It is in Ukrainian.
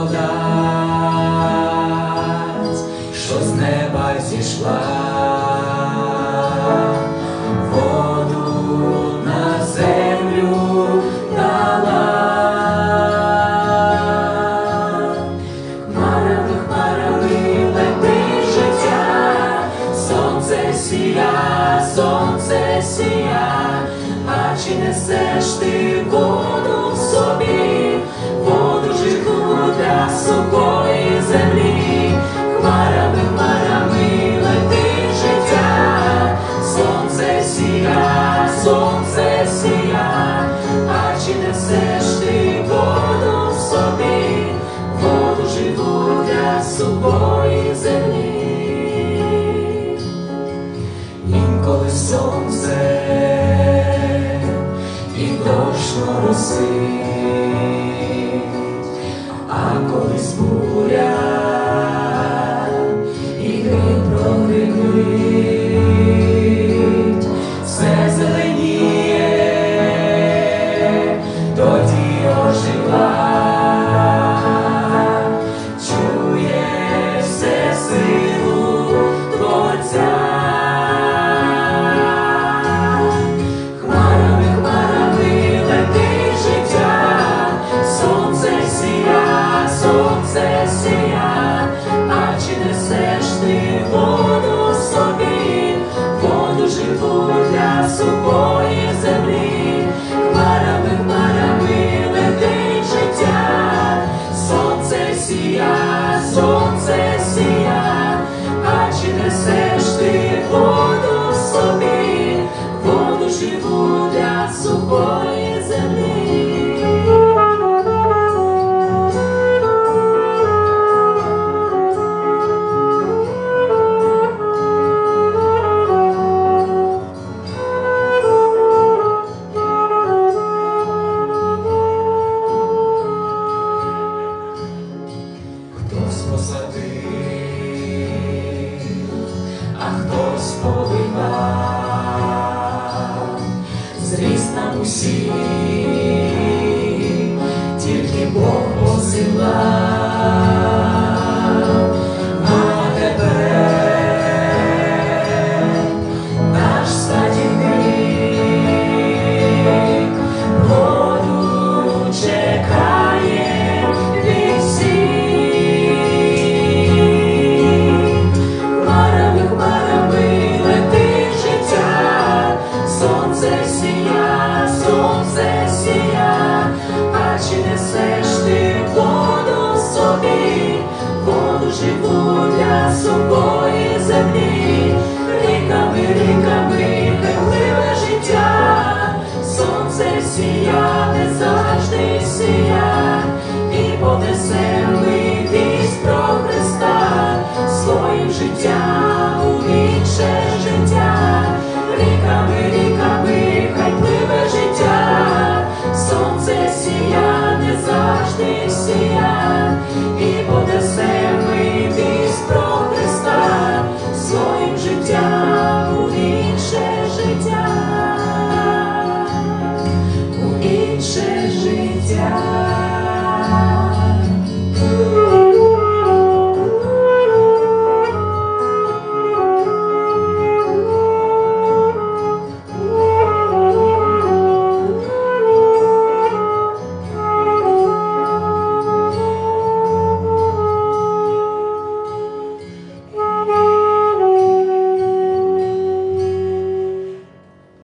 про що з неба зійшла, воду на землю дала. Хмарами, хмарами летить життя, сонце сія, сонце сія, несеш ти воду в собі, воду живу для сухої землі, хмарами, хмарами летить життя, сонце сія, сонце сія, а чи несеш ти воду в собі, воду живу для сухої землі. Інколи сонце і дощ моросить, а колись буря живу для сухої землі, хмарами, хмарами летить життя, сонце сія, сонце сія, а чи несеш ти воду собі, воду живу для сухої усі, тільки Бог посилав, down.